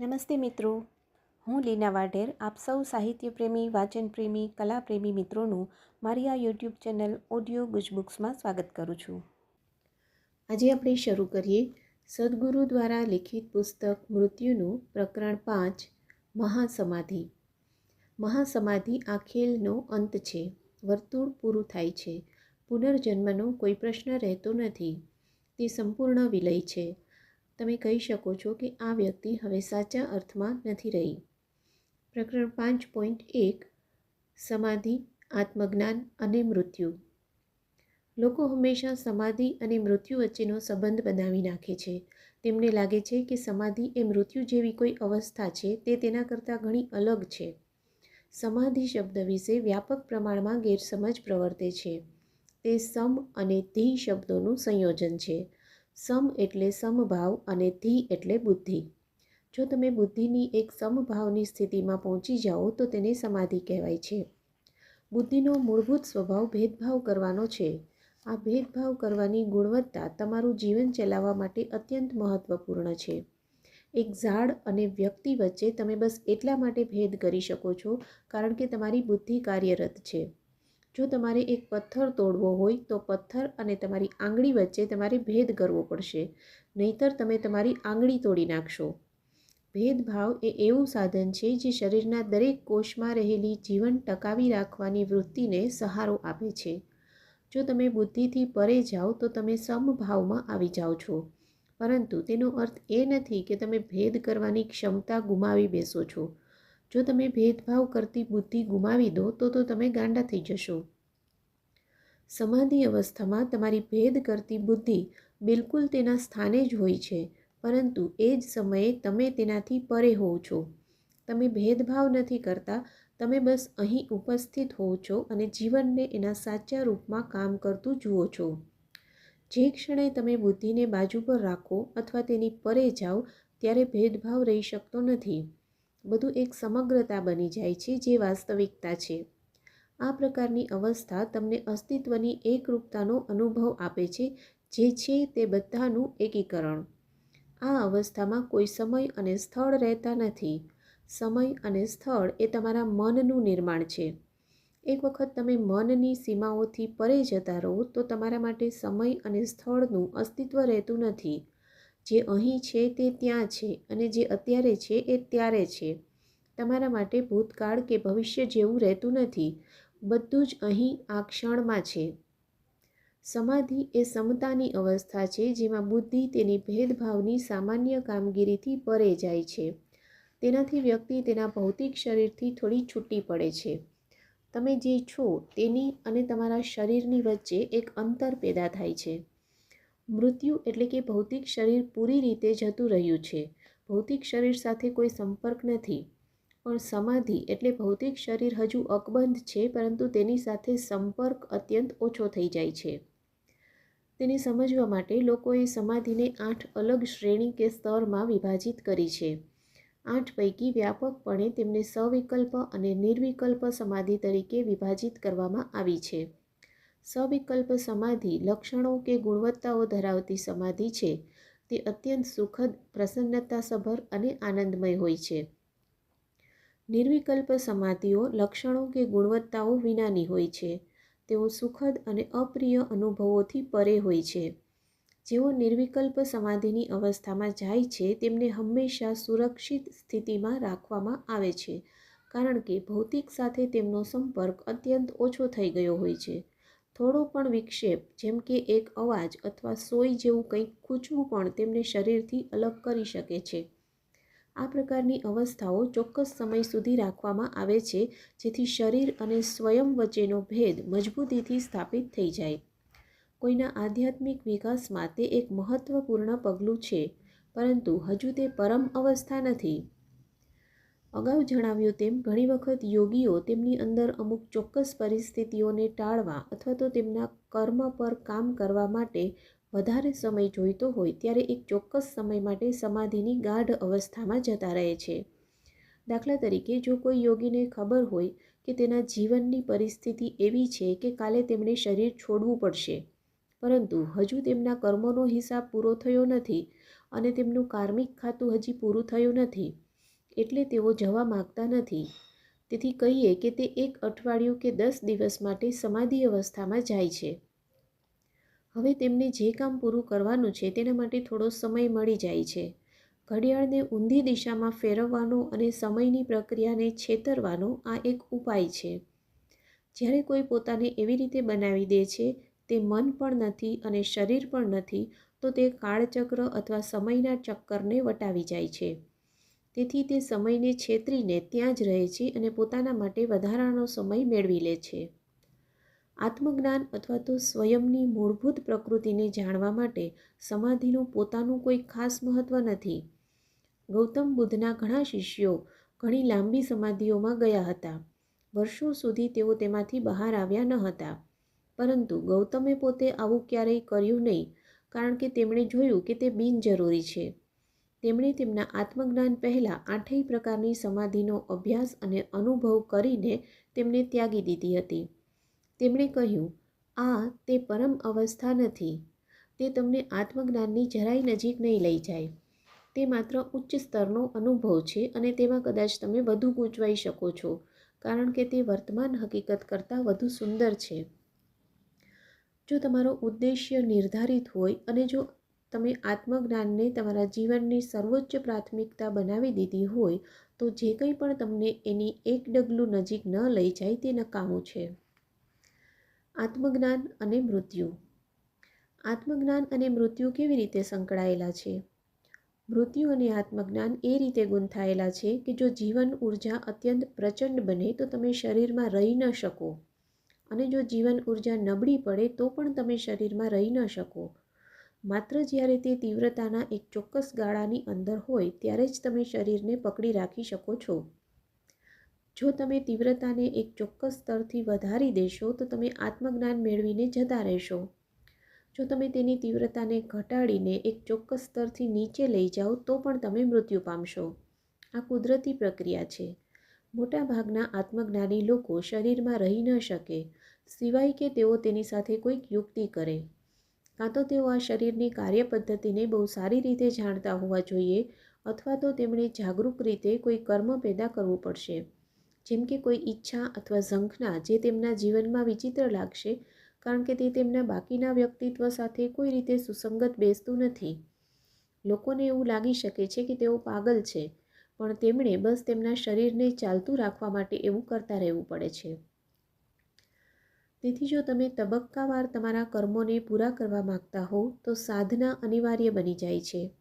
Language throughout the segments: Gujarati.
નમસ્તે મિત્રો. હું લીના વાઢેર, આપ સૌ સાહિત્ય પ્રેમી વાચન પ્રેમી કલા પ્રેમી મિત્રોનું મારી આ યુટ્યુબ ચેનલ ઓડિયો ગુજબુક્સમાં સ્વાગત કરું છું. આજે આપણે શરૂ કરીએ સદગુરુ દ્વારા લિખિત પુસ્તક મૃત્યુનું પ્રકરણ પાંચ, મહાસમાધિ. મહાસમાધિ આ ખેલનો અંત છે. વર્તુળ પૂરું થાય છે. પુનર્જન્મનો કોઈ પ્રશ્ન રહેતો નથી. તે સંપૂર્ણ વિલય છે. તમે કહી શકો છો કે આ વ્યક્તિ હવે સાચા અર્થમાં નથી રહી. પ્રકરણ પાંચ પોઈન્ટ એક, સમાધિ, આત્મજ્ઞાન અને મૃત્યુ. લોકો હંમેશા સમાધિ અને મૃત્યુ વચ્ચેનો સંબંધ બનાવી નાખે છે. તેમને લાગે છે કે સમાધિ એ મૃત્યુ જેવી કોઈ અવસ્થા છે, તે તેના કરતાં ઘણી અલગ છે. સમાધિ શબ્દ વિશે વ્યાપક પ્રમાણમાં ગેરસમજ પ્રવર્તે છે. તે સમ અને ધી શબ્દોનું સંયોજન છે. સમ એટલે સમભાવ અને ધી એટલે બુદ્ધિ. જો તમે બુદ્ધિની એક સમભાવની સ્થિતિમાં પહોંચી જાઓ, તો તેને સમાધિ કહેવાય છે. બુદ્ધિનો મૂળભૂત સ્વભાવ ભેદભાવ કરવાનો છે. આ ભેદભાવ કરવાની ગુણવત્તા તમારું જીવન ચલાવવા માટે અત્યંત મહત્ત્વપૂર્ણ છે. એક ઝાડ અને વ્યક્તિ વચ્ચે તમે બસ એટલા માટે ભેદ કરી શકો છો, કારણ કે તમારી બુદ્ધિ કાર્યરત છે. જો તમારે એક પથ્થર તોડવો હોય, તો પથ્થર અને તમારી આંગળી વચ્ચે તમારે ભેદ કરવો પડશે. નહીતર તમે તમારી આંગળી તોડી નાખશો. ભેદભાવ એ એવું સાધન છે જે શરીરના દરેક કોષમાં રહેલી જીવન ટકાવી રાખવાની વૃત્તિને સહારો આપે છે. જો તમે બુદ્ધિથી પરે જાઓ, તો તમે સમભાવમાં આવી જાઓ છો. પરંતુ તેનો અર્થ એ નથી કે તમે ભેદ કરવાની ક્ષમતા ગુમાવી બેસો છો. જો તમે ભેદભાવ કરતી બુદ્ધિ ગુમાવી દો, તો તો તમે ગાંડા થઈ જશો. સમાધિ અવસ્થામાં તમારી ભેદ કરતી બુદ્ધિ બિલકુલ તેના સ્થાને જ હોય છે, પરંતુ એ જ સમયે તમે તેનાથી પરે હોવ છો. તમે ભેદભાવ નથી કરતા, તમે બસ અહીં ઉપસ્થિત હોવ છો અને જીવનને એના સાચા રૂપમાં કામ કરતું જુઓ છો. જે ક્ષણે તમે બુદ્ધિને બાજુ પર રાખો અથવા તેની પરે જાઓ, ત્યારે ભેદભાવ રહી શકતો નથી. બધું એક સમગ્રતા બની જાય છે જે વાસ્તવિકતા છે. આ પ્રકારની અવસ્થા તમને અસ્તિત્વની એકરૂપતાનો અનુભવ આપે છે, જે છે તે બધાનું એકીકરણ. આ અવસ્થામાં કોઈ સમય અને સ્થળ રહેતા નથી. સમય અને સ્થળ એ તમારા મનનું નિર્માણ છે. એક વખત તમે મનની સીમાઓથી પરે જતા રહો તો તમારા માટે સમય અને સ્થળનું અસ્તિત્વ રહેતું નથી. જે અહીં છે તે ત્યાં છે અને જે અત્યારે છે એ ત્યારે છે. તમારા માટે ભૂતકાળ કે ભવિષ્ય જેવું રહેતું નથી. બધું જ અહીં આ ક્ષણમાં છે. સમાધિ એ સમતાની અવસ્થા છે જેમાં બુદ્ધિ તેની ભેદભાવની સામાન્ય કામગીરીથી પરે જાય છે. તેનાથી વ્યક્તિ તેના ભૌતિક શરીરથી થોડી છૂટી પડે છે. તમે જે છો તેની અને તમારા શરીરની વચ્ચે એક અંતર પેદા થાય છે. મૃત્યુ એટલે કે ભૌતિક શરીર પૂરી રીતે જતું રહ્યું છે. ભૌતિક શરીર સાથે કોઈ સંપર્ક નથી. પણ સમાધિ એટલે ભૌતિક શરીર હજુ અકબંધ છે, પરંતુ તેની સાથે સંપર્ક અત્યંત ઓછો થઈ જાય છે. તેને સમજવા માટે લોકોએ સમાધિને આઠ અલગ શ્રેણી કે સ્તરમાં વિભાજિત કરી છે. આઠ પૈકી વ્યાપકપણે તેમને સવિકલ્પ અને નિર્વિકલ્પ સમાધિ તરીકે વિભાજિત કરવામાં આવી છે. સવિકલ્પ સમાધિ, લક્ષણો કે ગુણવત્તાઓ ધરાવતી સમાધિ છે. તે અત્યંત સુખદ, પ્રસન્નતાસભર અને આનંદમય હોય છે. નિર્વિકલ્પ સમાધિઓ, લક્ષણો કે ગુણવત્તાઓ વિનાની હોય છે. તેઓ સુખદ અને અપ્રિય અનુભવોથી પરે હોય છે. જેઓ નિર્વિકલ્પ સમાધિની અવસ્થામાં જાય છે, તેમને હંમેશા સુરક્ષિત સ્થિતિમાં રાખવામાં આવે છે. કારણ કે ભૌતિક સાથે તેમનો સંપર્ક અત્યંત ઓછો થઈ ગયો હોય છે. થોડો પણ વિક્ષેપ, જેમ કે એક અવાજ અથવા સોય જેવું કંઈક ખૂંચવું પણ તેમને શરીરથી અલગ કરી શકે છે. આ પ્રકારની અવસ્થાઓ ચોક્કસ સમય સુધી રાખવામાં આવે છે, જેથી શરીર અને સ્વયં વચ્ચેનો ભેદ મજબૂતીથી સ્થાપિત થઈ જાય. કોઈના આધ્યાત્મિક વિકાસમાં તે એક મહત્ત્વપૂર્ણ પગલું છે, પરંતુ હજુ તે પરમ અવસ્થા નથી. અગાઉ જણાવ્યું તેમ, ઘણી વખત યોગીઓ તેમની અંદર અમુક ચોક્કસ પરિસ્થિતિઓને ટાળવા અથવા તો તેમના કર્મ પર કામ કરવા માટે વધારે સમય જોઈતો હોય, ત્યારે એક ચોક્કસ સમય માટે સમાધિની ગાઢ અવસ્થામાં જતા રહે છે. દાખલા તરીકે, જો કોઈ યોગીને ખબર હોય કે તેના જીવનની પરિસ્થિતિ એવી છે કે કાલે તેમણે શરીર છોડવું પડશે, પરંતુ હજુ તેમના કર્મોનો હિસાબ પૂરો થયો નથી અને તેમનું કાર્મિક ખાતું હજી પૂરું થયું નથી એટલે તેઓ જવા માગતા નથી. તેથી કહીએ કે તે એક અઠવાડિયું કે દસ દિવસ માટે સમાધિ અવસ્થામાં જાય છે. હવે તેમને જે કામ પૂરું કરવાનું છે તેના માટે થોડો સમય મળી જાય છે. ઘડિયાળને ઊંધી દિશામાં ફેરવવાનો અને સમયની પ્રક્રિયાને છેતરવાનો આ એક ઉપાય છે. જ્યારે કોઈ પોતાને એવી રીતે બનાવી દે છે, તે મન પણ નથી અને શરીર પણ નથી, તો તે કાળચક્ર અથવા સમયના ચક્કરને વટાવી જાય છે. તેથી તે સમયને છેતરીને ત્યાં જ રહે છે અને પોતાના માટે વધારાનો સમય મેળવી લે છે. આત્મજ્ઞાન અથવા તો સ્વયંની મૂળભૂત પ્રકૃતિને જાણવા માટે સમાધિનું પોતાનું કોઈ ખાસ મહત્ત્વ નથી. ગૌતમ બુદ્ધના ઘણા શિષ્યો ઘણી લાંબી સમાધિઓમાં ગયા હતા. વર્ષો સુધી તેઓ તેમાંથી બહાર આવ્યા ન હતા. પરંતુ ગૌતમે પોતે આવું ક્યારેય કર્યું નહીં, કારણ કે તેમણે જોયું કે તે બિનજરૂરી છે. તેમણે તેમના આત્મજ્ઞાન પહેલાં આઠેય પ્રકારની સમાધિનો અભ્યાસ અને અનુભવ કરીને તેમને ત્યાગી દીધી હતી. તેમણે કહ્યું, આ તે પરમ અવસ્થા નથી. તે તમને આત્મજ્ઞાનની જરાય નજીક નહીં લઈ જાય. તે માત્ર ઉચ્ચ સ્તરનો અનુભવ છે અને તેમાં કદાચ તમે વધુ ગૂંચવાઈ શકો છો, કારણ કે તે વર્તમાન હકીકત કરતાં વધુ સુંદર છે. જો તમારો ઉદ્દેશ્ય નિર્ધારિત હોય અને જો તમે આત્મજ્ઞાનને તમારા જીવનની સર્વોચ્ચ પ્રાથમિકતા બનાવી દીધી હોય, તો જે કંઈ પણ તમને એની એક ડગલું નજીક ન લઈ જાય તે નકામું છે. આત્મજ્ઞાન અને મૃત્યુ. આત્મજ્ઞાન અને મૃત્યુ કેવી રીતે સંકળાયેલા છે? મૃત્યુ અને આત્મજ્ઞાન એ રીતે ગૂંથાયેલા છે કે જો જીવન ઊર્જા અત્યંત પ્રચંડ બને તો તમે શરીરમાં રહી ન શકો. અને જો જીવન ઊર્જા નબળી પડે તો પણ તમે શરીરમાં રહી ન શકો. માત્ર જ્યારે તે તીવ્રતાના એક ચોક્કસ ગાળાની અંદર હોય ત્યારે જ તમે શરીરને પકડી રાખી શકો છો. જો તમે તીવ્રતાને એક ચોક્કસ સ્તરથી વધારી દેશો, તો તમે આત્મજ્ઞાન મેળવીને જતા રહેશો. જો તમે તેની તીવ્રતાને ઘટાડીને એક ચોક્કસ સ્તરથી નીચે લઈ જાઓ, તો પણ તમે મૃત્યુ પામશો. આ કુદરતી પ્રક્રિયા છે. મોટાભાગના આત્મજ્ઞાની લોકો શરીરમાં રહી ન શકે, સિવાય કે તેઓ તેની સાથે કોઈક યુક્તિ કરે. કાં તો તેઓ આ શરીરની કાર્યપદ્ધતિને બહુ સારી રીતે જાણતા હોવા જોઈએ અથવા તો તેમણે જાગૃત રીતે કોઈ કર્મ પેદા કરવું પડશે. જેમ કે કોઈ ઈચ્છા અથવા ઝંખના જે તેમના જીવનમાં વિચિત્ર લાગશે, કારણ કે તે તેમના બાકીના વ્યક્તિત્વ સાથે કોઈ રીતે સુસંગત બેસતું નથી. લોકોને એવું લાગી શકે છે કે તેઓ પાગલ છે, પણ તેમણે બસ તેમના શરીરને ચાલતું રાખવા માટે એવું કરતા રહેવું પડે છે. તેથી જો તમે તબક્કાવાર તમારા કર્મોને પૂરા કરવા માગતા હો, તો સાધના અનિવાર્ય બની જાય છે.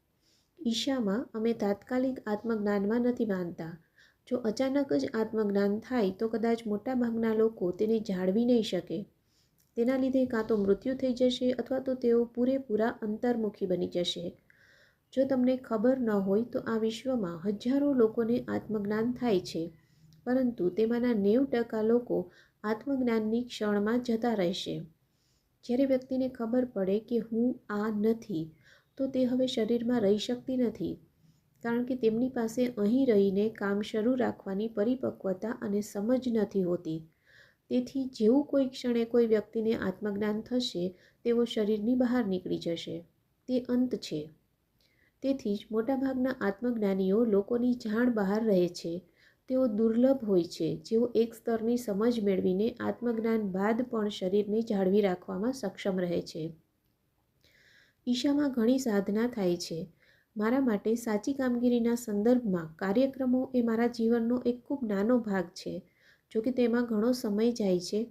ઈશામાં, અમે તાત્કાલિક આત્મજ્ઞાનમાં નથી માનતા. જો અચાનક જ આત્મજ્ઞાન થાય, તો કદાચ મોટાભાગના લોકો તેને જાળવી નહીં શકે. તેના લીધે કાં તો મૃત્યુ થઈ જશે અથવા તો તેઓ પૂરેપૂરા અંતર્મુખી બની જશે. જો તમને ખબર ન હોય, તો આ વિશ્વમાં હજારો લોકોને આત્મજ્ઞાન થાય છે. પરંતુ તેમાંના નેવું ટકા લોકો આત્મજ્ઞાનની ક્ષણમાં જતા રહેશે. જ્યારે વ્યક્તિને ખબર પડે કે હું આ નથી, તો તે હવે શરીરમાં રહી શકતી નથી, કારણ કે તેમની પાસે અહીં રહીને કામ શરૂ રાખવાની પરિપક્વતા અને સમજ નથી હોતી. તેથી જેવું કોઈ ક્ષણે કોઈ વ્યક્તિને આત્મજ્ઞાન થશે, તેઓ શરીરની બહાર નીકળી જશે. તે અંત છે. તેથી જ મોટાભાગના આત્મજ્ઞાનીઓ લોકોની જાણ બહાર રહે છે. તેઓ દુર્લભ હોય છે. જેઓ એક સ્તરની સમજ મેળવીને આત્મજ્ઞાન બાદ પણ શરીરને જાળવી રાખવામાં સક્ષમ રહે છે. ઈશામાં ઘણી સાધના થાય છે. મારા માટે સાચી કામગીરીના સંદર્ભમાં કાર્યક્રમો એ મારા જીવનનો એક ખૂબ નાનો ભાગ છે. જો કે તેમાં ઘણો સમય જાય છે.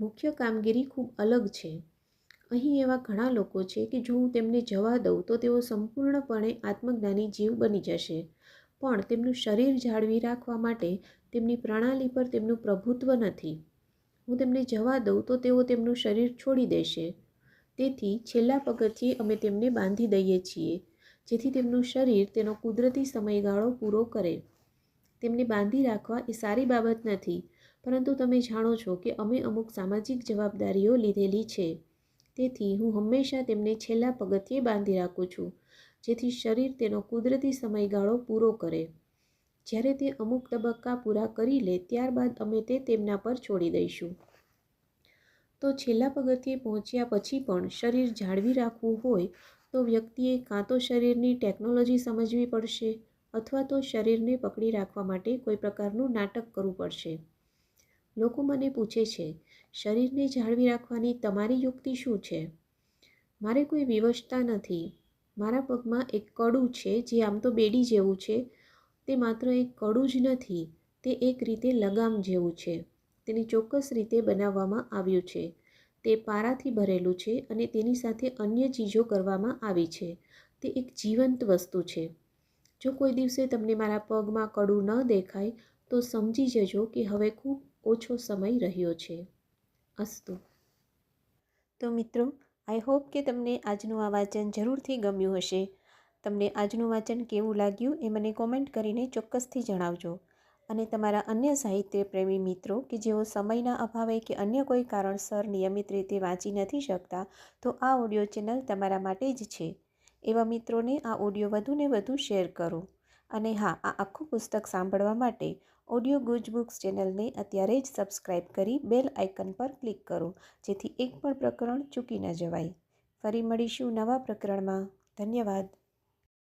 મુખ્ય કામગીરી ખૂબ અલગ છે. અહીં એવા ઘણા લોકો છે કે જો હું તેમને જવા દઉં તો તેઓ સંપૂર્ણપણે આત્મજ્ઞાની જીવ બની જશે. પણ તેમનું શરીર જાળવી રાખવા માટે તેમની પ્રણાલી પર તેમનું પ્રભુત્વ નથી. હું તેમને જવા દઉં તો તેઓ તેમનું શરીર છોડી દેશે. તેથી છેલ્લા પગથિયે અમે તેમને બાંધી દઈએ છીએ, જેથી તેમનું શરીર તેનો કુદરતી સમયગાળો પૂરો કરે. તેમને બાંધી રાખવા એ સારી બાબત નથી, પરંતુ તમે જાણો છો કે અમે અમુક સામાજિક જવાબદારીઓ લીધેલી છે. તેથી હું હંમેશા તેમને છેલ્લા પગથિયે બાંધી રાખું છું. જેથી શરીર તેનો કુદરતી સમયગાળો પૂરો કરે. જ્યારે તે અમુક તબક્કા પૂરા કરી લે, ત્યારબાદ અમે તે તેમના પર છોડી દઈશું. તો છેલ્લા પગથિયે પહોંચ્યા પછી પણ શરીર જાળવી રાખવું હોય, તો વ્યક્તિએ કાં તો શરીરની ટેકનોલોજી સમજવી પડશે, અથવા તો શરીરને પકડી રાખવા માટે કોઈ પ્રકારનું નાટક કરવું પડશે. લોકો મને પૂછે છે, શરીરને જાળવી રાખવાની તમારી યુક્તિ શું છે? મારે કોઈ વિવશતા નથી. મારા પગમાં એક કડું છે, જે આમ તો બેડી જેવું છે, તે માત્ર એક કડું જ નથી, તે એક રીતે લગામ જેવું છે. તેને ચોક્કસ રીતે બનાવવામાં આવ્યું છે. તે પારાથી ભરેલું છે અને તેની સાથે અન્ય ચીજો કરવામાં આવી છે. તે એક જીવંત વસ્તુ છે. જો કોઈ દિવસે તમને મારા પગમાં કડું ન દેખાય, તો સમજી જજો કે હવે ખૂબ ઓછો સમય રહ્યો છે. અસ્તુ. તો મિત્રો આઈ હોપ કે તમને આજનું આ વાંચન જરૂરથી ગમ્યું હશે. તમને આજનું વાંચન કેવું લાગ્યું એ મને કોમેન્ટ કરીને ચોક્કસથી જણાવજો. અને તમારા અન્ય સાહિત્ય પ્રેમી મિત્રો કે જેઓ સમયના અભાવે કે અન્ય કોઈ કારણસર નિયમિત રીતે વાંચી નથી શકતા, તો આ ઓડિયો ચેનલ તમારા માટે જ છે. એવા મિત્રોને આ ઓડિયો વધુને વધુ શેર કરો. અને હા, આ આખું પુસ્તક સાંભળવા માટે ઓડિયો ગુજ બુક્સ ચેનલને અત્યારે જ સબસ્ક્રાઈબ કરી બેલ આઇકન પર ક્લિક કરો, જેથી એક પણ પ્રકરણ ચૂકી ન જવાય. ફરી મળીશું નવા પ્રકરણમાં. ધન્યવાદ.